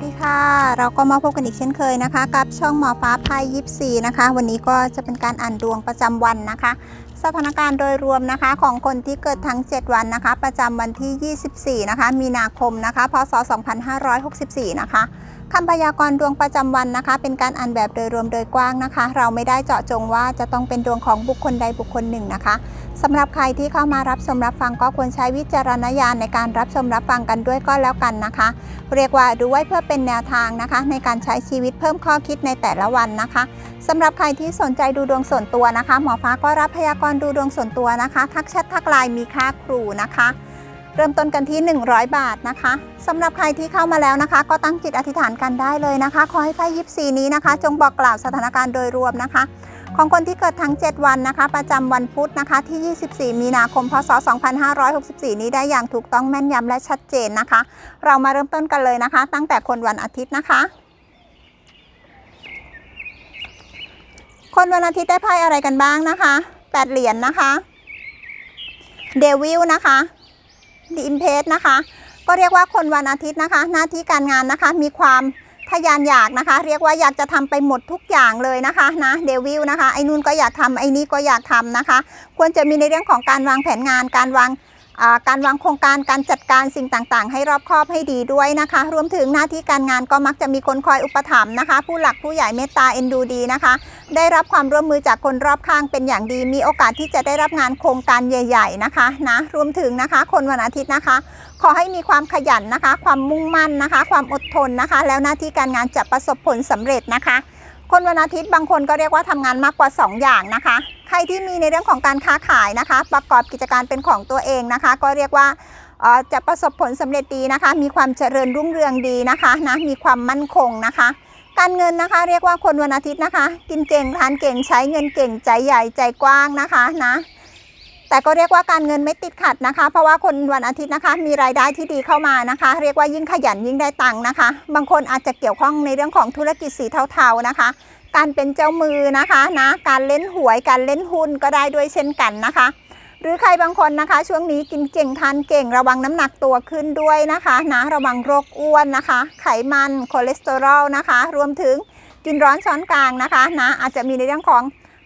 วัสดีค่ะ เราก็มาพบกันอีกเช่นเคยนะคะ กับช่องหมอฟ้าไพ่ยิปซีนะคะ วันนี้ก็จะเป็นการอ่านดวงประจำวันนะคะ สถานการณ์โดยรวมนะคะของคนที่เกิดทั้ง 7 วันนะคะ ประจำวันที่ 24 นะคะ มีนาคมนะคะ พศ 2564 นะคะ คำพยากรณ์ดวงประจำวันนะคะ เป็นการอ่านแบบโดยรวมโดยกว้างนะคะ เราไม่ได้เจาะจงว่าจะต้องเป็นดวงของบุคคลใดบุคคลหนึ่งนะคะสำหรับใครที่เข้ามารับชมรับฟังก็ควรใช้วิจารณญาณในการรับชมรับฟังกันด้วยก็แล้วกันนะคะ เรียกว่าดูไว้เพื่อเป็นแนวทางนะคะ ในการใช้ชีวิตเพิ่มข้อคิดในแต่ละวันนะคะสำหรับใครที่สนใจดูดวงส่วนตัวนะคะ หมอฟ้าก็รับพยากรณ์ดูดวงส่วนตัวนะคะ ทักแชททักไลน์มีค่าครูนะคะ เริ่มต้นกันที่ 100 บาทนะคะสำหรับใครที่เข้ามาแล้วนะคะ ก็ตั้งจิตอธิษฐานกันได้เลยนะคะ ขอให้ไพ่ยิปซีนี้นะคะ จงบอกกล่าวสถานการณ์โดยรวมนะคะ ของคนที่เกิดทั้ง 7 วันนะคะ ประจำวันพุธนะคะที่ 24 มีนาคม พศ 2564 นี้ได้อย่างถูกต้องแม่นยำและชัดเจนนะคะ เรามาเริ่มต้นกันเลยนะคะ ตั้งแต่คนวันอาทิตย์นะคะ คนวันอาทิตย์ได้ไพ่อะไรกันบ้างนะคะ 8 เหรียญนะคะเดวิลนะคะ ดีอิมเพสนะคะ ก็เรียกว่าคนวันอาทิตย์นะคะ หน้าที่การงานนะคะ มีความทะยานอยากนะคะ เรียกว่าอยากจะทำไปหมดทุกอย่างเลยนะคะนะเดวิลนะคะไอ้นู่นก็อยากทำไอ้นี่ก็อยากทำนะคะ ควรจะมีในเรื่องของการวางแผนงานการวาง การวางโครงการการจัดการสิ่งต่างๆ ให้รอบคอบให้ดีด้วยนะคะ รวมถึงหน้าที่การงานก็มักจะมีคนคอยอุปถัมภ์นะคะ ผู้หลักผู้ใหญ่เมตตาเอ็นดูดีนะคะ ได้รับความร่วมมือจากคนรอบข้างเป็นอย่างดี มีโอกาสที่จะได้รับงานโครงการใหญ่ ๆนะคะนะรวมถึงนะคะ คนวันอาทิตย์นะคะ ขอให้มีความขยันนะคะ ความมุ่งมั่นนะคะ ความอดทนนะคะ แล้วหน้าที่การงานจะประสบผลสำเร็จนะคะ คนวันอาทิตย์บางคนก็เรียกว่าทำงานมากกว่า 2 อย่างนะคะ ใครที่มีในเรื่องของการค้าขายนะคะ ประกอบกิจการเป็นของตัวเองนะคะ ก็เรียกว่าจะประสบผลสำเร็จดีนะคะ มีความเจริญรุ่งเรืองดีนะคะนะมีความมั่นคงนะคะ การเงินนะคะเรียกว่าคนวันอาทิตย์นะคะ กินเก่งทานเก่งใช้เงินเก่งใจใหญ่ใจกว้างนะคะนะ แต่ก็เรียกว่าการเงินไม่ติดขัดนะคะ เพราะว่าคนวันอาทิตย์นะคะ มีรายได้ที่ดีเข้ามานะคะ เรียกว่ายิ่งขยันยิ่งได้ตังค์นะคะ บางคนอาจจะเกี่ยวข้องในเรื่องของธุรกิจสีเทาๆนะคะ การเป็นเจ้ามือนะคะนะการเล่นหวยการเล่นหุ้นก็ได้ด้วยเช่นกันนะคะ หรือใครบางคนนะคะ ช่วงนี้กินเก่งทานเก่ง ระวังน้ำหนักตัวขึ้นด้วยนะคะนะระวังโรคอ้วนนะคะ ไขมันคอเลสเตอรอลนะคะ รวมถึงกินร้อนช้อนกลางนะคะนะอาจจะมีในเรื่องของ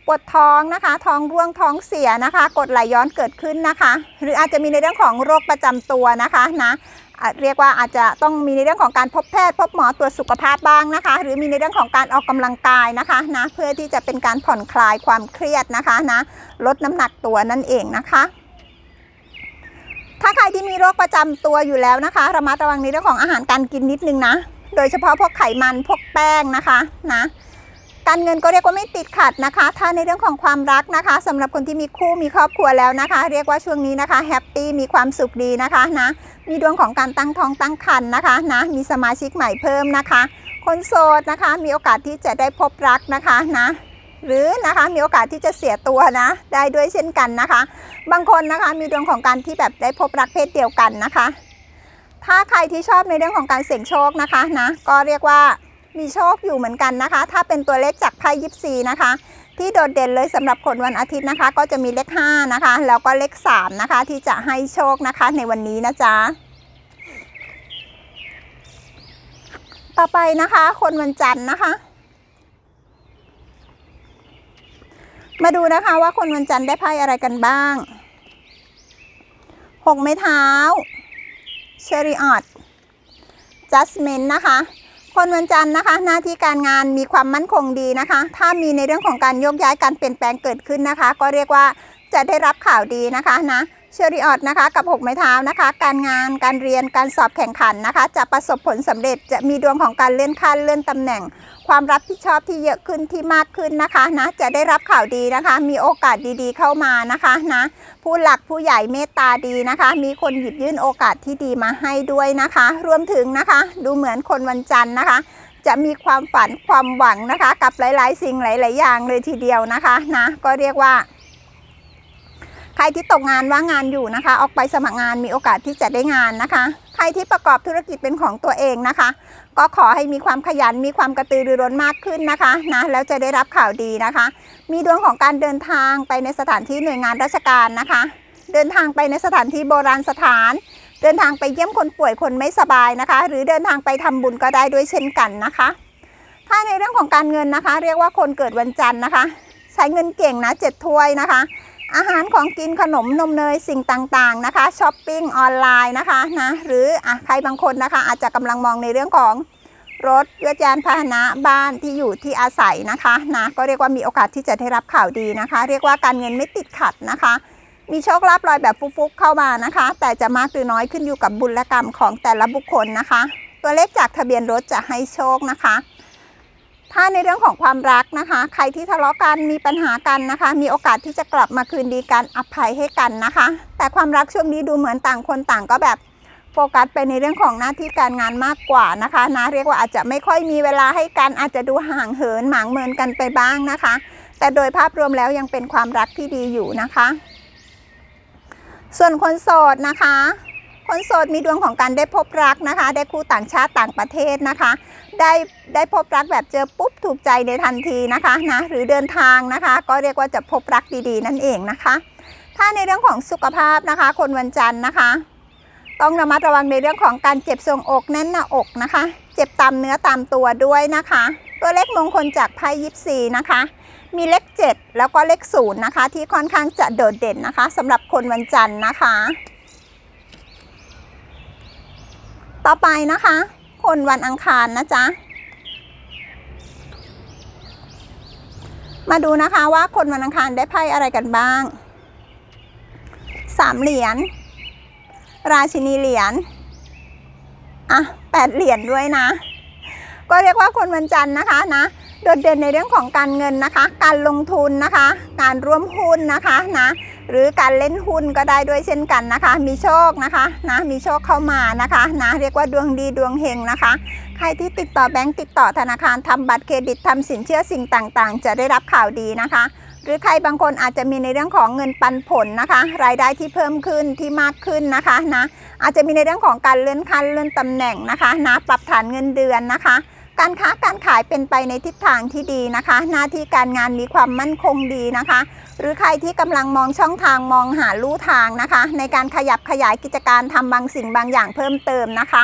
ปวดท้องนะคะ ท้องร่วงท้องเสียนะคะ กดไหลย้อนเกิดขึ้นนะคะ หรืออาจจะมีในเรื่องของโรคประจำตัวนะคะนะอะเรียกว่าอาจจะต้องมีในเรื่องของการพบแพทย์ พบหมอตรวจสุขภาพบ้างนะคะ หรือมีในเรื่องของการออกกำลังกายนะคะนะเพื่อที่จะเป็นการผ่อนคลายความเครียดนะคะนะลดน้ำหนักตัวนั่นเองนะคะถ้าใครที่มีโรคประจำตัวอยู่แล้วนะคะระมัดระวังในเรื่องของอาหารการกินนิดนึงนะ โดยเฉพาะพวกไขมันพวกแป้งนะคะนะ การเงินก็เรียกว่าไม่ติดขัดนะคะ ถ้าในเรื่องของความรักนะคะสำหรับคนที่มีคู่มีครอบครัวแล้วนะคะ เรียกว่าช่วงนี้นะคะแฮปปี้มีความสุขดีนะคะนะ มีดวงของการตั้งท้องตั้งครรภ์นะคะนะ มีสมาชิกใหม่เพิ่มนะคะ คนโสดนะคะ มีโอกาสที่จะได้พบรักนะคะนะหรือนะคะมีโอกาสที่จะเสียตัวนะ ได้ด้วยเช่นกันนะคะ บางคนนะคะมีดวงของการที่แบบได้พบรักเพศเดียวกันนะคะ ถ้าใครที่ชอบในเรื่องของการเสี่ยงโชคนะคะนะก็เรียกว่า มีโชคอยู่เหมือนกันนะคะ ถ้าเป็นตัวเลขจากไพ่ยิปซีนะคะ ที่โดดเด่นเลยสำหรับคนวันอาทิตย์นะคะ ก็จะมีเลข5นะคะ แล้วก็เลข3นะคะ ที่จะให้โชคนะคะในวันนี้นะจ๊ะต่อไปนะคะ คนวันจันทร์นะคะ มาดูนะคะว่าคนวันจันทร์ได้ไพ่อะไรกันบ้างหกไม้เท้าเชอริออตจัสเมนนะคะ คนวันจันทร์นะคะ หน้าที่การงานมีความมั่นคงดีนะคะ ถ้ามีในเรื่องของการโยกย้ายการเปลี่ยนแปลงเกิดขึ้นนะคะ ก็เรียกว่าจะได้รับข่าวดีนะคะนะ เชอริออตนะคะกับหกไม้เท้านะคะ การงานการเรียนการสอบแข่งขันนะคะ จะประสบผลสำเร็จจะมีดวงของการเลื่อนขั้นเลื่อนตำแหน่ง ความรับผิดชอบที่เยอะขึ้นที่มากขึ้นนะคะนะจะได้รับข่าวดีนะคะ มีโอกาสดีๆเข้ามานะคะนะผู้หลักผู้ใหญ่เมตตาดีนะคะ มีคนหยิบยื่นโอกาสที่ดีมาให้ด้วยนะคะ รวมถึงนะคะ ดูเหมือนคนวันจันทร์นะคะจะมีความฝันความหวังนะคะ กับหลาย ๆ สิ่งหลาย ๆ อย่างเลยทีเดียวนะคะนะก็เรียกว่า ใครที่ตกงานว่างงานอยู่นะคะ ออกไปสมัครงานมีโอกาสที่จะได้งานนะคะ ใครที่ประกอบธุรกิจเป็นของตัวเองนะคะ ก็ขอให้มีความขยันมีความกระตือรือร้นมากขึ้นนะคะนะแล้วจะได้รับข่าวดีนะคะ มีดวงของการเดินทางไปในสถานที่หน่วยงานราชการนะคะ เดินทางไปในสถานที่โบราณสถาน เดินทางไปเยี่ยมคนป่วยคนไม่สบายนะคะ หรือเดินทางไปทำบุญก็ได้ด้วยเช่นกันนะคะ ถ้าในเรื่องของการเงินนะคะ เรียกว่าคนเกิดวันจันทร์นะคะ ใช้เงินเก่งนะเจ็ดถ้วยนะคะ อาหารของกินขนมนมเนยสิ่งต่างๆนะคะช้อปปิ้งออนไลน์นะคะนะหรืออะใครบางคนนะคะ อาจจะกำลังมองในเรื่องของรถยนต์ยานพาหนะบ้านที่อยู่ที่อาศัยนะคะนะก็เรียกว่ามีโอกาสที่จะได้รับข่าวดีนะคะ เรียกว่าการเงินไม่ติดขัดนะคะ มีโชคลาภลอยแบบฟุกๆเข้ามานะคะ แต่จะมากหรือน้อยขึ้นอยู่กับบุญและกรรมของแต่ละบุคคลนะคะ ตัวเลขจากทะเบียนรถจะให้โชคนะคะ ถ้าในเรื่องของความรักนะคะ ใครที่ทะเลาะกันมีปัญหากันนะคะ มีโอกาสที่จะกลับมาคืนดีกันอภัยให้กันนะคะ แต่ความรักช่วงนี้ดูเหมือนต่างคนต่างก็แบบโฟกัสไปในเรื่องของหน้าที่การงานมากกว่านะคะนะเรียกว่าอาจจะไม่ค่อยมีเวลาให้กันอาจจะดูห่างเหินหมางเมินกันไปบ้างนะคะ แต่โดยภาพรวมแล้วยังเป็นความรักที่ดีอยู่นะคะ ส่วนคนโสดนะคะ คนโสดมีดวงของการได้พบรักนะคะ ได้คู่ต่างชาติต่างประเทศนะคะ ได้ได้พบรักแบบเจอปุ๊บถูกใจในทันทีนะคะนะหรือเดินทางนะคะ ก็เรียกว่าจะพบรักดีๆ นั่นเองนะคะ ถ้าในเรื่องของสุขภาพนะคะ คนวันจันทร์นะคะ ต้องระมัดระวังในเรื่องของการเจ็บทรงอกแน่นหน้าอกนะคะ เจ็บตามเนื้อตามตัวด้วยนะคะ ตัวเลขมงคลจากไพ่ยิปซีนะคะ มีเลข 7 แล้วก็เลข0นะคะ ที่ค่อนข้างจะโดดเด่นนะคะสำหรับคนวันจันทร์นะคะ ต่อไปนะคะ คนวันอังคารนะจ๊ะ มาดูนะคะว่าคนวันอังคารได้ไพ่อะไรกันบ้าง สามเหรียญ ราชินีเหรียญ อะแปดเหรียญด้วยนะ ก็เรียกว่าคนวันจันทร์นะคะนะโดดเด่นในเรื่องของการเงินนะคะ การลงทุนนะคะ การร่วมหุ้นนะคะนะ หรือการเล่นหุ้นก็ได้ด้วยเช่นกันนะคะ มีโชคนะคะนะมีโชคเข้ามานะคะนะเรียกว่าดวงดีดวงเฮงนะคะ ใครที่ติดต่อแบงก์ติดต่อธนาคารทำบัตรเครดิตทำสินเชื่อสิ่งต่างๆ จะได้รับข่าวดีนะคะ หรือใครบางคนอาจจะมีในเรื่องของเงินปันผลนะคะ รายได้ที่เพิ่มขึ้นที่มากขึ้นนะคะนะอาจจะมีในเรื่องของการเลื่อนขั้นเลื่อนตำแหน่งนะคะนะปรับฐานเงินเดือนนะคะการค้าการขายเป็นไปในทิศทางที่ดีนะคะ หน้าที่การงานมีความมั่นคงดีนะคะ หรือใครที่กำลังมองช่องทางมองหาลู่ทางนะคะ ในการขยับขยายกิจการทำบางสิ่งบางอย่างเพิ่มเติมนะคะ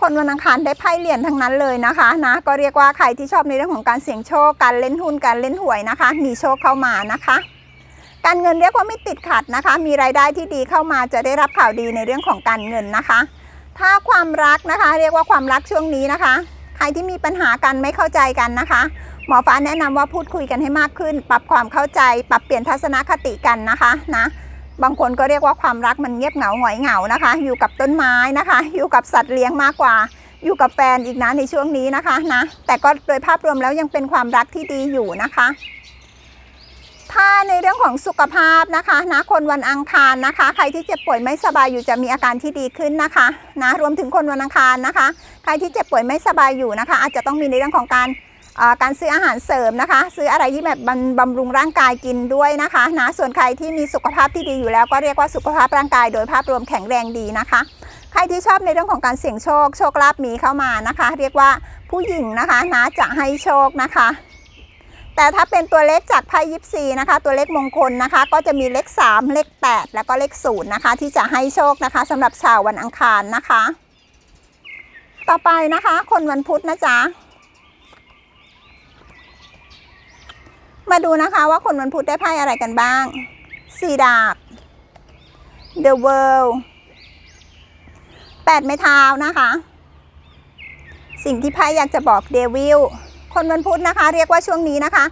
คนวันอังคารได้ไพ่เหรียญทั้งนั้นเลยนะคะนะก็เรียกว่าใครที่ชอบในเรื่องของการเสี่ยงโชคการเล่นหุ้นการเล่นหวยนะคะ มีโชคเข้ามานะคะการเงินเรียกว่าไม่ติดขัดนะคะ มีรายได้ที่ดีเข้ามาจะได้รับข่าวดีในเรื่องของการเงินนะคะ ถ้าความรักนะคะ เรียกว่าความรักช่วงนี้นะคะ ใครที่มีปัญหากันไม่เข้าใจกันนะคะ หมอฟ้าแนะนำว่าพูดคุยกันให้มากขึ้น ปรับความเข้าใจ ปรับเปลี่ยนทัศนคติกันนะคะนะบางคนก็เรียกว่าความรักมันเงียบเหงาหงอยเหงานะคะ อยู่กับต้นไม้นะคะ อยู่กับสัตว์เลี้ยงมากกว่า อยู่กับแฟนอีกนะในช่วงนี้นะคะนะแต่ก็โดยภาพรวมแล้วยังเป็นความรักที่ดีอยู่นะคะถ้าในเรื่องของสุขภาพนะคะนะคนวันอังคารนะคะ ใครที่เจ็บป่วยไม่สบายอยู่จะมีอาการที่ดีขึ้นนะคะนะรวมถึงคนวันอังคารนะคะ ใครที่เจ็บป่วยไม่สบายอยู่นะคะ อาจจะต้องมีในเรื่องของการ การซื้ออาหารเสริมนะคะ ซื้ออะไรที่แบบบำรุงร่างกายกินด้วยนะคะนะส่วนใครที่มีสุขภาพที่ดีอยู่แล้วก็เรียกว่าสุขภาพร่างกายโดยภาพรวมแข็งแรงดีนะคะ ใครที่ชอบในเรื่องของการเสี่ยงโชค โชคลาภมีเข้ามานะคะ เรียกว่าผู้หญิงนะคะนะจะให้โชคนะคะ แต่ถ้าเป็นตัวเลขจากไพ่ยิปซีนะคะ ตัวเลขมงคลนะคะ ก็จะมีเลข 3 เลข 8 แล้วก็เลข0นะคะ ที่จะให้โชคนะคะสำหรับชาววันอังคารนะคะ ต่อไปนะคะ คนวันพุธนะจ๊ะ มาดูนะคะว่าคนวันพุธได้ไพ่อะไรกันบ้างสี่ดาบ The World แปดไม้เท้านะคะ สิ่งที่ไพ่อยากจะบอกเดวิลคนวันพุธนะคะ เรียกว่าช่วงนี้นะคะ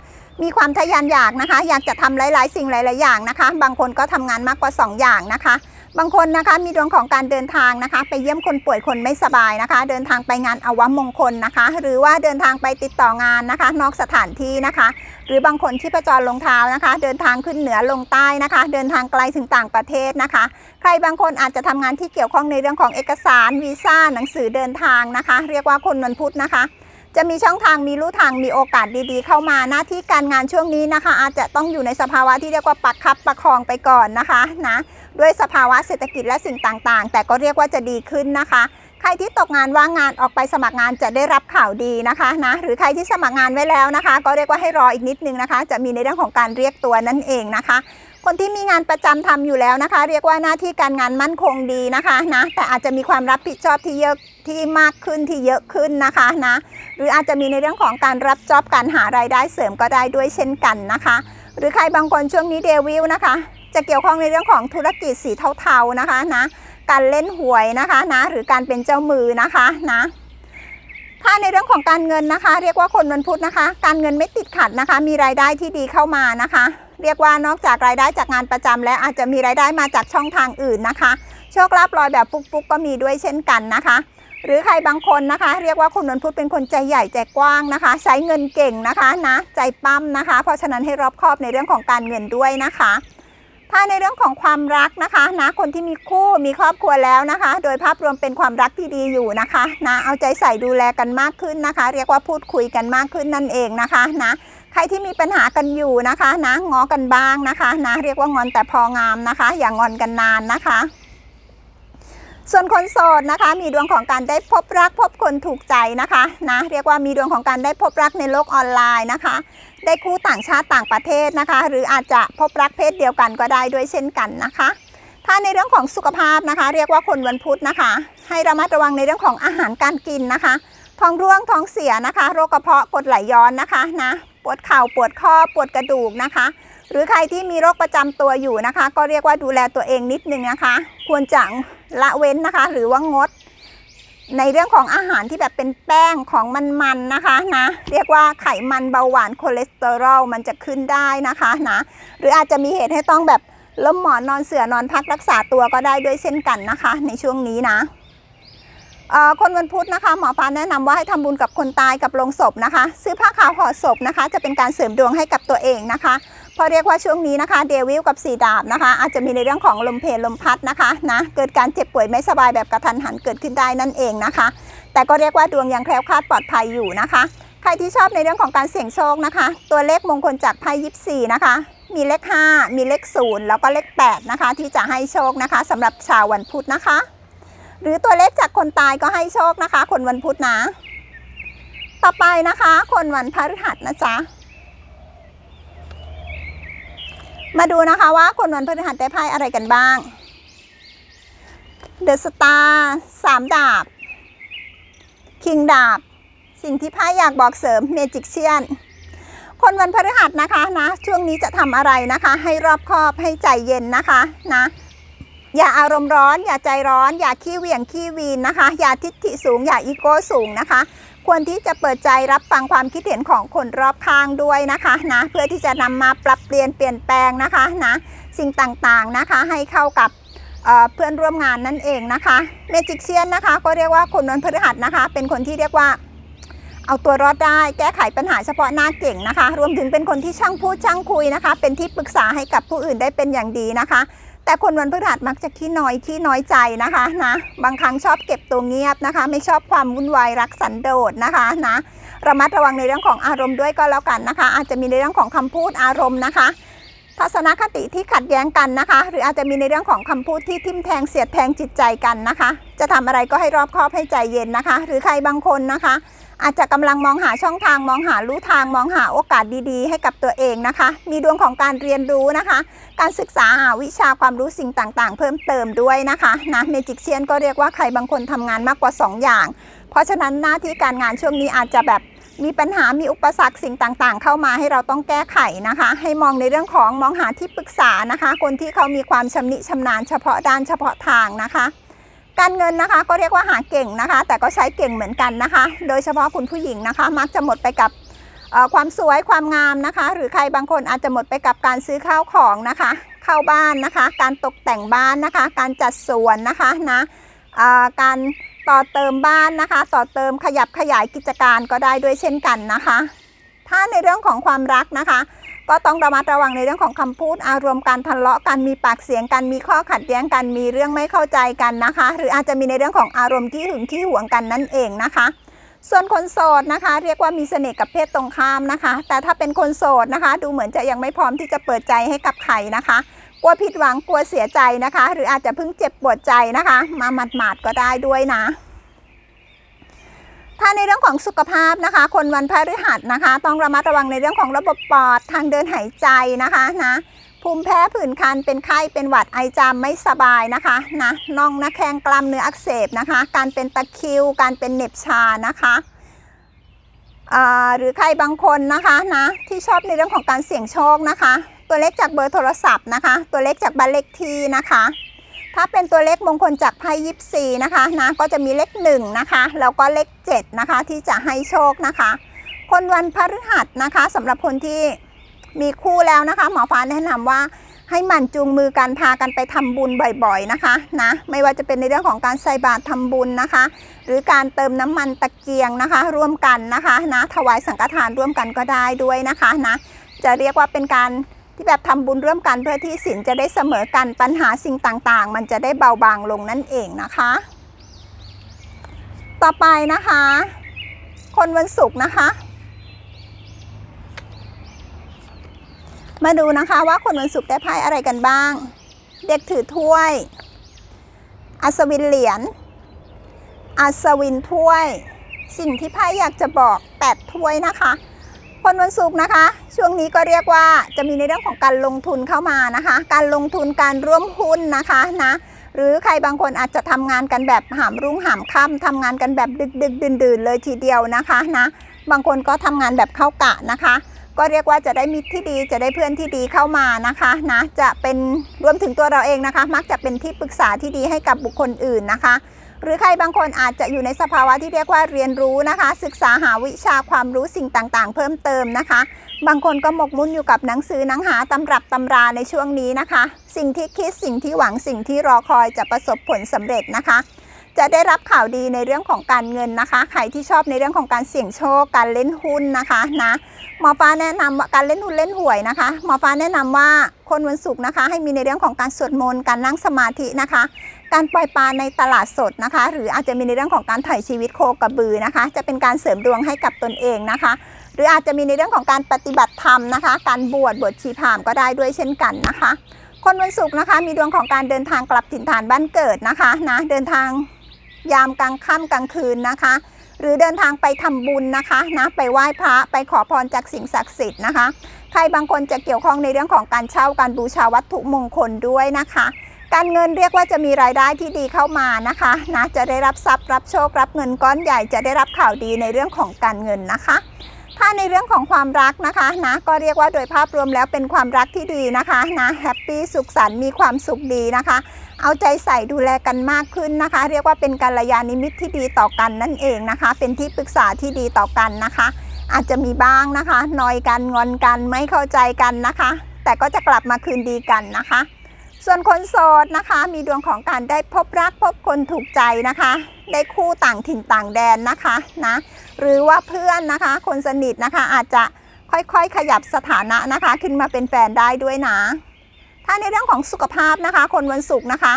มีความทะยานอยากนะคะ อยากจะทำหลาย ๆ สิ่งหลาย ๆ อย่างนะคะ บางคนก็ทำงานมากกว่า 2 อย่างนะคะ บางคนนะคะมีดวงของการเดินทางนะคะ ไปเยี่ยมคนป่วยคนไม่สบายนะคะ เดินทางไปงานอวมงคลนะคะ หรือว่าเดินทางไปติดต่องานนะคะ นอกสถานที่นะคะ หรือบางคนที่ประจรลงเท้านะคะ เดินทางขึ้นเหนือลงใต้นะคะ เดินทางไกลถึงต่างประเทศนะคะ ใครบางคนอาจจะทำงานที่เกี่ยวข้องในเรื่องของเอกสารวีซ่าหนังสือเดินทางนะคะ เรียกว่าคนวันพุธนะคะจะมีช่องทางมีลู่ทางมีโอกาสดีๆ เข้ามาหน้าที่การงานช่วงนี้นะคะ อาจจะต้องอยู่ในสภาวะที่เรียกว่าปักคับประคองไปก่อนนะคะนะ ด้วยสภาวะเศรษฐกิจและสิ่งต่างๆ แต่ก็เรียกว่าจะดีขึ้นนะคะ ใครที่ตกงานว่างงานออกไปสมัครงานจะได้รับข่าวดีนะคะนะหรือใครที่สมัครงานไว้แล้วนะคะ ก็เรียกว่าให้รออีกนิดนึงนะคะ จะมีในเรื่องของการเรียกตัวนั่นเองนะคะ คนที่มีงานประจำทำอยู่แล้วนะคะ เรียกว่าหน้าที่การงานมั่นคงดีนะคะนะแต่อาจจะมีความรับผิดชอบที่เยอะที่มากขึ้นที่เยอะขึ้นนะคะนะหรืออาจจะมีในเรื่องของการรับจอบการหารายได้เสริมก็ได้ด้วยเช่นกันนะคะ หรือใครบางคนช่วงนี้เดวิลนะคะ จะเกี่ยวข้องในเรื่องของธุรกิจสีเทาๆนะคะนะการเล่นหวยนะคะนะหรือการเป็นเจ้ามือนะคะนะถ้าในเรื่องของการเงินนะคะ เรียกว่าคนวันพุธนะคะ การเงินไม่ติดขัดนะคะ มีรายได้ที่ดีเข้ามานะคะ เรียกว่านอกจากรายได้จากงานประจำแล้วอาจจะมีรายได้มาจากช่องทางอื่นนะคะ โชคลาภลอยแบบปุ๊กๆก็มีด้วยเช่นกันนะคะ หรือใครบางคนนะคะ เรียกว่าคนวันพุธเป็นคนใจใหญ่ใจกว้างนะคะ ใช้เงินเก่งนะคะนะใจปั้มนะคะ เพราะฉะนั้นให้รอบคอบในเรื่องของการเงินด้วยนะคะ ถ้าในเรื่องของความรักนะคะนะคนที่มีคู่มีครอบครัวแล้วนะคะ โดยภาพรวมเป็นความรักที่ดีอยู่นะคะนะเอาใจใส่ดูแลกันมากขึ้นนะคะ เรียกว่าพูดคุยกันมากขึ้นนั่นเองนะคะนะใครที่มีปัญหากันอยู่นะคะนะงอกันบ้างนะคะนะเรียกว่างอนแต่พองามนะคะ อย่างอนกันนานนะคะส่วนคนโสดนะคะ มีดวงของการได้พบรักพบคนถูกใจนะคะนะเรียกว่ามีดวงของการได้พบรักในโลกออนไลน์นะคะ ได้คู่ต่างชาติต่างประเทศนะคะ หรืออาจจะพบรักเพศเดียวกันก็ได้ด้วยเช่นกันนะคะ ถ้าในเรื่องของสุขภาพนะคะ เรียกว่าคนวันพุธนะคะ ให้ระมัดระวังในเรื่องของอาหารการกินนะคะท้องร่วงท้องเสียนะคะ โรคกระเพาะกดไหลย้อนนะคะนะปวดเข่าปวดข้อปวดกระดูกนะคะ หรือใครที่มีโรคประจำตัวอยู่นะคะ ก็เรียกว่าดูแลตัวเองนิดนึงนะคะ ควรจะละเว้นนะคะ หรือว่างด ในเรื่องของอาหารที่แบบเป็นแป้งของมันๆนะคะนะ เรียกว่าไขมันเบาหวานคอเลสเตอรอลมันจะขึ้นได้นะคะนะหรืออาจจะมีเหตุให้ต้องแบบล้มหมอนนอนเสือนอนพักรักษาตัวก็ได้ด้วยเช่นกันนะคะ ในช่วงนี้นะเอ่อคนวันพุธนะคะ หมอปลาแนะนำว่าให้ทำบุญกับคนตายกับโลงศพนะคะ ซื้อผ้าขาวห่อศพนะคะ จะเป็นการเสริมดวงให้กับตัวเองนะคะ เพราะเรียกว่าช่วงนี้นะคะเดวิลกับสีดาบนะคะ อาจจะมีในเรื่องของลมเพลลมพัดนะคะนะเกิดการเจ็บป่วยไม่สบายแบบกระทันหันเกิดขึ้นได้นั่นเองนะคะ แต่ก็เรียกว่าดวงยังแคล้วคลาดปลอดภัยอยู่นะคะ ใครที่ชอบในเรื่องของการเสี่ยงโชคนะคะ ตัวเลขมงคลจากไพ่ยิปซีนะคะ มีเลข 5 มีเลข 0 แล้วก็เลข 8 นะคะ ที่จะให้โชคนะคะสำหรับชาววันพุธนะคะ หรือตัวเลขจากคนตายก็ให้โชคนะคะ คนวันพุธนะ ต่อไปนะคะ คนวันพฤหัสนะจ๊ะ มาดูนะคะว่าคนวันพฤหัสได้ไพ่อะไรกันบ้าง เดอะสตาร์สามดาบ คิงดาบ สิ่งที่ไพ่อยากบอกเสริมเมจิกเชียน คนวันพฤหัสนะคะนะ ช่วงนี้จะทำอะไรนะคะ ให้รอบคอบให้ใจเย็นนะคะนะอย่าอารมณ์ร้อน อย่าใจร้อน อย่าขี้เหวี่ยงขี้วีนนะคะ อย่าทิฐิสูง อย่าอีโก้สูงนะคะ ควรที่จะเปิดใจรับฟังความคิดเห็นของคนรอบข้างด้วยนะคะนะเพื่อที่จะนำมาปรับเปลี่ยนเปลี่ยนแปลงนะคะนะสิ่งต่างๆนะคะให้เข้ากับเเพื่อนร่วมงานนั่นเองนะคะเมจิกเชียนนะคะ ก็เรียกว่าคนวันพฤหัสนะคะ เป็นคนที่เรียกว่าเอาตัวรอดได้แก้ไขปัญหาเฉพาะหน้าเก่งนะคะ รวมถึงเป็นคนที่ช่างพูดช่างคุยนะคะ เป็นที่ปรึกษาให้กับผู้อื่นได้เป็นอย่างดีนะคะ แต่คนวันพฤหัสมักจะขี้น้อยขี้น้อยใจนะคะนะบางครั้งชอบเก็บตัวเงียบนะคะ ไม่ชอบความวุ่นวายรักสันโดษนะคะนะระมัดระวังในเรื่องของอารมณ์ด้วยก็แล้วกันนะคะ อาจจะมีในเรื่องของคำพูดอารมณ์นะคะ ทัศนคติที่ขัดแย้งกันนะคะ หรืออาจจะมีในเรื่องของคำพูดที่ทิ่มแทงเสียดแทงจิตใจกันนะคะ จะทำอะไรก็ให้รอบคอบให้ใจเย็นนะคะ หรือใครบางคนนะคะ อาจจะกำลังมองหาช่องทางมองหาลู่ทางมองหาโอกาสดีๆ ให้กับตัวเองนะคะ มีดวงของการเรียนรู้นะคะ การศึกษาหาวิชาความรู้สิ่งต่างๆ เพิ่มเติมด้วยนะคะนะเมจิกเชียนก็เรียกว่าใครบางคนทำงานมากกว่า 2 อย่าง เพราะฉะนั้นหน้าที่การงานช่วงนี้อาจจะแบบ มีปัญหามีอุปสรรคสิ่งต่างๆ เข้ามาให้เราต้องแก้ไขนะคะ ให้มองในเรื่องของมองหาที่ปรึกษานะคะ คนที่เขามีความชำนิชำนาญเฉพาะด้านเฉพาะทางนะคะ การเงินนะคะก็เรียกว่าหาเก่งนะคะ แต่ก็ใช้เก่งเหมือนกันนะคะ โดยเฉพาะคุณผู้หญิงนะคะ มักจะหมดไปกับความสวยความงามนะคะ หรือใครบางคนอาจจะหมดไปกับการซื้อข้าวของนะคะ เข้าบ้านนะคะ การตกแต่งบ้านนะคะ การจัดสวนนะคะนะการ ต่อเติมบ้านนะคะ ต่อเติมขยับขยายกิจการก็ได้ด้วยเช่นกันนะคะ ถ้าในเรื่องของความรักนะคะ ก็ต้องระมัดระวังในเรื่องของคำพูด อารมณ์การทะเลาะกันมีปากเสียงกันมีข้อขัดแย้งกันมีเรื่องไม่เข้าใจกันนะคะ หรืออาจจะมีในเรื่องของอารมณ์ที่หึงที่หวงกันนั่นเองนะคะส่วนคนโสดนะคะ เรียกว่ามีเสน่ห์กับเพศตรงข้ามนะคะ แต่ถ้าเป็นคนโสดนะคะ ดูเหมือนจะยังไม่พร้อมที่จะเปิดใจให้กับใครนะคะ กลัวผิดหวังกลัวเสียใจนะคะ หรืออาจจะเพิ่งเจ็บปวดใจนะคะ มาหมาดๆก็ได้ด้วยนะ ถ้าในเรื่องของสุขภาพนะคะ คนวันพฤหัสนะคะ ต้องระมัดระวังในเรื่องของระบบปอดทางเดินหายใจนะคะนะภูมิแพ้ผื่นคันเป็นไข้เป็นหวัดไอจามไม่สบายนะคะนะน่องหนะแข้งกล้ามเนื้ออักเสบนะคะ การเป็นตะคิว การเป็นเน็บชานะคะหรือใครบางคนนะคะนะที่ชอบในเรื่องของการเสี่ยงโชคนะคะ ตัวเลขจากเบอร์โทรศัพท์นะคะ ตัวเลขจากบ้านเลขที่นะคะ ถ้าเป็นตัวเลขมงคลจากไพ่ยิปซีนะคะนะก็จะมีเลขหนึ่งนะคะแล้วก็เลขเจ็ดนะคะที่จะให้โชคนะคะ คนวันพฤหัสนะคะสำหรับคนที่มีคู่แล้วนะคะ หมอฟ้าแนะนำว่าให้หมั่นจูงมือกันพากันไปทำบุญบ่อยๆนะคะนะไม่ว่าจะเป็นในเรื่องของการใส่บาตรทำบุญนะคะ หรือการเติมน้ำมันตะเกียงนะคะ ร่วมกันนะคะนะถวายสังฆทานร่วมกันก็ได้ด้วยนะคะนะจะเรียกว่าเป็นการ ที่แบบทำบุญร่วมกันเพื่อที่สินจะได้เสมอกันปัญหาสิ่งต่างๆ มันจะได้เบาบางลงนั่นเองนะคะ ต่อไปนะคะ คนวันศุกร์นะคะ มาดูนะคะว่าคนวันศุกร์ได้ไพ่อะไรกันบ้าง เด็กถือถ้วย อัศวินเหรียญอัศวินถ้วย สิ่งที่ไพ่อยากจะบอกแปดถ้วยนะคะ คนวันศุกร์นะคะ ช่วงนี้ก็เรียกว่าจะมีในเรื่องของการลงทุนเข้ามานะคะ การลงทุนการร่วมหุ้นนะคะนะหรือใครบางคนอาจจะทำงานกันแบบหามรุ่งหามค่ำทำงานกันแบบดึกดึกดื่นดื่นเลยทีเดียวนะคะนะบางคนก็ทำงานแบบเข้ากะนะคะ ก็เรียกว่าจะได้มิตรที่ดีจะได้เพื่อนที่ดีเข้ามานะคะนะจะเป็นรวมถึงตัวเราเองนะคะ มักจะเป็นที่ปรึกษาที่ดีให้กับบุคคลอื่นนะคะ หรือใครบางคนอาจจะอยู่ในสภาวะที่เรียกว่าเรียนรู้นะคะ ศึกษาหาวิชาความรู้สิ่งต่างๆ เพิ่มเติมนะคะ บางคนก็หมกมุ่นอยู่กับหนังสือหนังหาตำรับตำราในช่วงนี้นะคะ สิ่งที่คิดสิ่งที่หวังสิ่งที่รอคอยจะประสบผลสำเร็จนะคะ จะได้รับข่าวดีในเรื่องของการเงินนะคะ ใครที่ชอบในเรื่องของการเสี่ยงโชคการเล่นหุ้นนะคะนะหมอฟ้าแนะนำว่าการเล่นหุ้นเล่นหวยนะคะ หมอฟ้าแนะนำว่าคนวันศุกร์นะคะ ให้มีในเรื่องของการสวดมนต์การนั่งสมาธินะคะ การปล่อยปลาในตลาดสดนะคะ หรืออาจจะมีในเรื่องของการถ่ายชีวิตโคกระบือนะคะ จะเป็นการเสริมดวงให้กับตนเองนะคะ หรืออาจจะมีในเรื่องของการปฏิบัติธรรมนะคะ การบวชบวชชีพามก็ได้ด้วยเช่นกันนะคะ คนวันศุกร์นะคะ มีดวงของการเดินทางกลับถิ่นฐานบ้านเกิดนะคะนะเดินทางยามกลางค่ำกลางคืนนะคะ หรือเดินทางไปทำบุญนะคะนะไปไหว้พระไปขอพรจากสิ่งศักดิ์สิทธิ์นะคะ ใครบางคนจะเกี่ยวข้องในเรื่องของการเช่าการบูชาวัตถุมงคลด้วยนะคะ การเงินเรียกว่าจะมีรายได้ที่ดีเข้ามานะคะนะจะได้รับทรัพย์รับโชครับเงินก้อนใหญ่จะได้รับข่าวดีในเรื่องของการเงินนะคะ ถ้าในเรื่องของความรักนะคะนะก็เรียกว่าโดยภาพรวมแล้วเป็นความรักที่ดีนะคะนะแฮปปี้สุขสันต์มีความสุขดีนะคะ เอาใจใส่ดูแลกันมากขึ้นนะคะ เรียกว่าเป็นกัลยาณมิตรที่ดีต่อกันนั่นเองนะคะ เป็นที่ปรึกษาที่ดีต่อกันนะคะ อาจจะมีบ้างนะคะนอยกันงอนกันไม่เข้าใจกันนะคะ แต่ก็จะกลับมาคืนดีกันนะคะ ส่วนคนโสดนะคะ มีดวงของการได้พบรักพบคนถูกใจนะคะ ได้คู่ต่างถิ่นต่างแดนนะคะนะหรือว่าเพื่อนนะคะ คนสนิทนะคะอาจจะค่อยๆ ขยับสถานะนะคะ ขึ้นมาเป็นแฟนได้ด้วยนะ ถ้าในเรื่องของสุขภาพนะคะ คนวันศุกร์นะคะ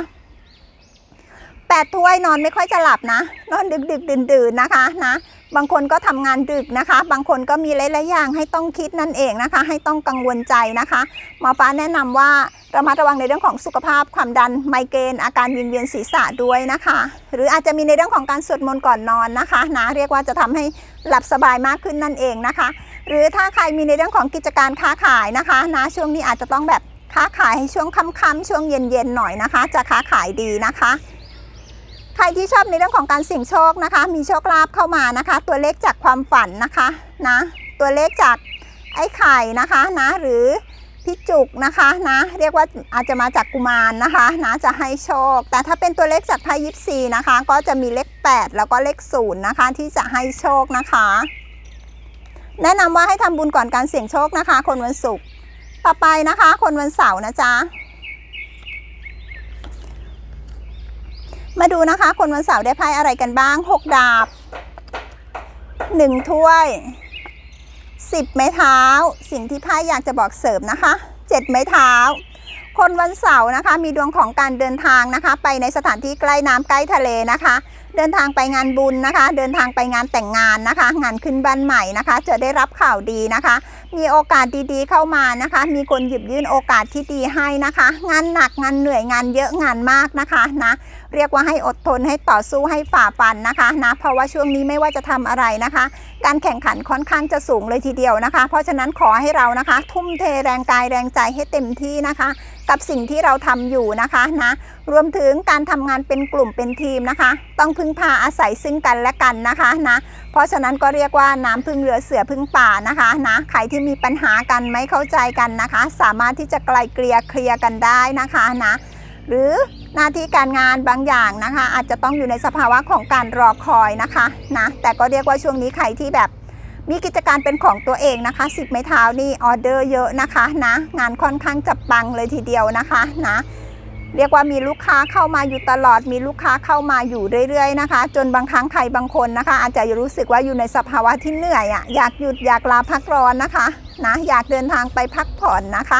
แปดถ้วยนอนไม่ค่อยจะหลับนะ นอนดึกดึกดื่นดื่นๆนะคะนะ บางคนก็ทำงานดึกนะคะ บางคนก็มีหลายๆอย่างให้ต้องคิดนั่นเองนะคะ ให้ต้องกังวลใจนะคะหมอฟ้าแนะนำว่าระมัดระวังในเรื่องของสุขภาพความดันไมเกรนอาการวิงเวียนศีรษะด้วยนะคะ หรืออาจจะมีในเรื่องของการสวดมนต์ก่อนนอนนะคะนะเรียกว่าจะทำให้หลับสบายมากขึ้นนั่นเองนะคะ หรือถ้าใครมีในเรื่องของกิจการค้าขายนะคะนะช่วงนี้อาจจะต้องแบบค้าขายให้ช่วงค่ำๆช่วงเย็นๆหน่อยนะคะ จะค้าขายดีนะคะ ใครที่ชอบในเรื่องของการเสี่ยงโชคนะคะ มีโชคลาภเข้ามานะคะ ตัวเลขจากความฝันนะคะนะตัวเลขจากไอ้ไข่นะคะนะหรือพี่จุกนะคะนะเรียกว่าอาจจะมาจากกุมารนะคะนะจะให้โชค แต่ถ้าเป็นตัวเลขจากไพ่ยิปซีนะคะ ก็จะมีเลข 8 แล้วก็เลข0นะคะที่จะให้โชคนะคะ แนะนำว่าให้ทำบุญก่อนการเสี่ยงโชคนะคะ คนวันศุกร์ต่อไปนะคะ คนวันเสาร์นะจ๊ะ มาดูนะคะ คนวันเสาร์ได้ไพ่อะไรกันบ้าง 6 ดาบ 1 ถ้วย 10 ไม้เท้า สิ่งที่ไพ่อยากจะบอกเสริมนะคะ 7 ไม้เท้า คนวันเสาร์นะคะ มีดวงของการเดินทางนะคะ ไปในสถานที่ใกล้น้ำใกล้ทะเลนะคะ เดินทางไปงานบุญนะคะ เดินทางไปงานแต่งงานนะคะ งานขึ้นบ้านใหม่นะคะ จะได้รับข่าวดีนะคะ มีโอกาสดีๆเข้ามานะคะ มีคนหยิบยื่นโอกาสที่ดีให้นะคะ งานหนักงานเหนื่อยงานเยอะงานมากนะคะนะ เรียกว่าให้อดทนให้ต่อสู้ให้ฝ่าฟันนะคะนะเพราะว่าช่วงนี้ไม่ว่าจะทำอะไรนะคะ การแข่งขันค่อนข้างจะสูงเลยทีเดียวนะคะ เพราะฉะนั้นขอให้เรานะคะ ทุ่มเทแรงกายแรงใจให้เต็มที่นะคะ กับสิ่งที่เราทำอยู่นะคะนะรวมถึงการทำงานเป็นกลุ่มเป็นทีมนะคะ ต้องพึ่งพาอาศัยซึ่งกันและกันนะคะนะเพราะฉะนั้นก็เรียกว่าน้ำพึ่งเรือเสือพึ่งป่านะคะนะใครที่มีปัญหากันไม่เข้าใจกันนะคะ สามารถที่จะไกลเกลี่ยเคลียร์กันได้นะคะนะ หรือหน้าที่การงานบางอย่างนะคะ อาจจะต้องอยู่ในสภาวะของการรอคอยนะคะนะแต่ก็เรียกว่าช่วงนี้ใครที่แบบมีกิจการเป็นของตัวเองนะคะสิบไม้เท้านี่ออเดอร์เยอะนะคะนะงานค่อนข้างจะปังเลยทีเดียวนะคะนะเรียกว่ามีลูกค้าเข้ามาอยู่ตลอด มีลูกค้าเข้ามาอยู่เรื่อยๆนะคะ จนบางครั้งใครบางคนนะคะ อาจจะรู้สึกว่าอยู่ในสภาวะที่เหนื่อยอะ่ะอยากหยุดอยากลาพักร้อนนะคะนะอยากเดินทางไปพักผ่อนนะคะ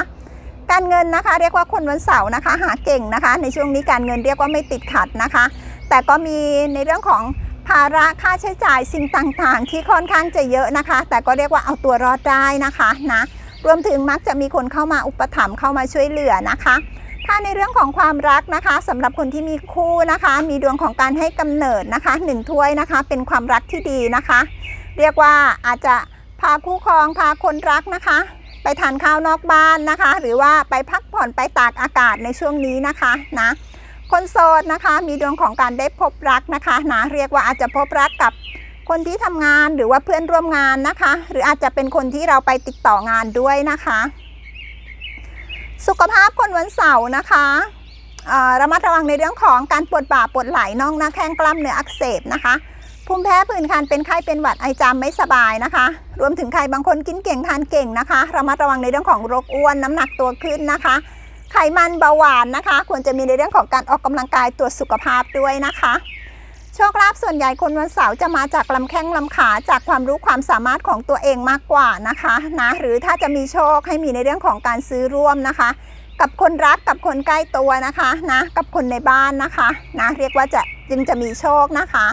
การเงินนะคะ เรียกว่าคนวันเสาร์นะคะ หาเก่งนะคะ ในช่วงนี้การเงินเรียกว่าไม่ติดขัดนะคะ แต่ก็มีในเรื่องของภาระค่าใช้จ่ายสิ่งต่างๆ ที่ค่อนข้างจะเยอะนะคะ แต่ก็เรียกว่าเอาตัวรอดได้นะคะนะรวมถึงมักจะมีคนเข้ามาอุปถัมภ์เข้ามาช่วยเหลือนะคะ ถ้าในเรื่องของความรักนะคะสำหรับคนที่มีคู่นะคะ มีดวงของการให้กำเนิดนะคะหนึ่งถ้วยนะคะ เป็นความรักที่ดีนะคะ เรียกว่าอาจจะพาคู่ครองพาคนรักนะคะ ไปทานข้าวนอกบ้านนะคะ หรือว่าไปพักผ่อนไปตากอากาศในช่วงนี้นะคะนะคนโสดนะคะมีดวงของการได้พบรักนะคะนะเรียกว่าอาจจะพบรักกับคนที่ทำงานหรือว่าเพื่อนร่วมงานนะคะ หรืออาจจะเป็นคนที่เราไปติดต่องานด้วยนะคะ สุขภาพคนวันเสาร์นะคะระมัดระวังในเรื่องของการปวดบ่าปวดไหล่น่องหน้าแข้งกล้ามเนื้ออักเสบนะคะ ภูมิแพ้ผื่นคันเป็นไข้เป็นหวัดไอจามไม่สบายนะคะ รวมถึงใครบางคนกินเก่งทานเก่งนะคะระมัดระวังในเรื่องของโรคอ้วนน้ำหนักตัวขึ้นนะคะ ไขมันเบาหวานนะคะ ควรจะมีในเรื่องของการออกกำลังกายตรวจสุขภาพด้วยนะคะโชคลาภส่วนใหญ่คนวันเสาร์จะมาจากลำแข้งลำขาจากความรู้ความสามารถของตัวเองมากกว่านะคะนะหรือถ้าจะมีโชคให้มีในเรื่องของการซื้อร่วมนะคะ กับคนรักกับคนใกล้ตัวนะคะนะกับคนในบ้านนะคะนะเรียกว่าจะจึงจะมีโชคนะคะ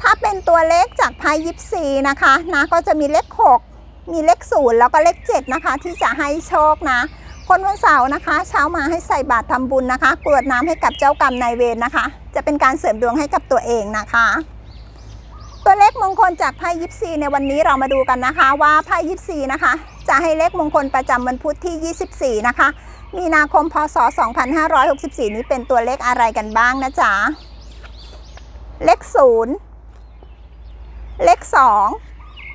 ถ้าเป็นตัวเลขจากไพ่ยิปซีนะคะนะก็จะมีเลข 6 มีเลข0แล้วก็เลข 7 นะคะ ที่จะให้โชคนะ คนวันเสาร์นะคะ เช้ามาให้ใส่บาตรทำบุญนะคะกรวดน้ำให้กับเจ้ากรรมนายเวรนะคะ จะเป็นการเสริมดวงให้กับตัวเองนะคะ ตัวเลขมงคลจากไพ่ยิปซีในวันนี้เรามาดูกันนะคะ ว่าไพ่ยิปซีนะคะ จะให้เลขมงคลประจำวันพุธที่ 24 นะคะ มีนาคมพศ 2564 นี้เป็นตัวเลขอะไรกันบ้างนะจ๊ะเลข0 เลข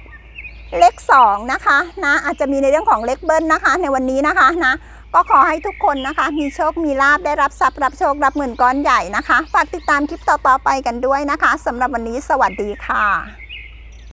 2 เลข2นะคะนะอาจจะมีในเรื่องของเลขเบิ้ลนะคะ ในวันนี้นะคะนะก็ขอให้ทุกคนนะคะ มีโชค มีลาบได้รับทรัพย์รับโชครับเงินก้อนใหญ่นะคะ ฝากติดตามคลิปต่อๆไปกันด้วยนะคะสำหรับวันนี้สวัสดีค่ะ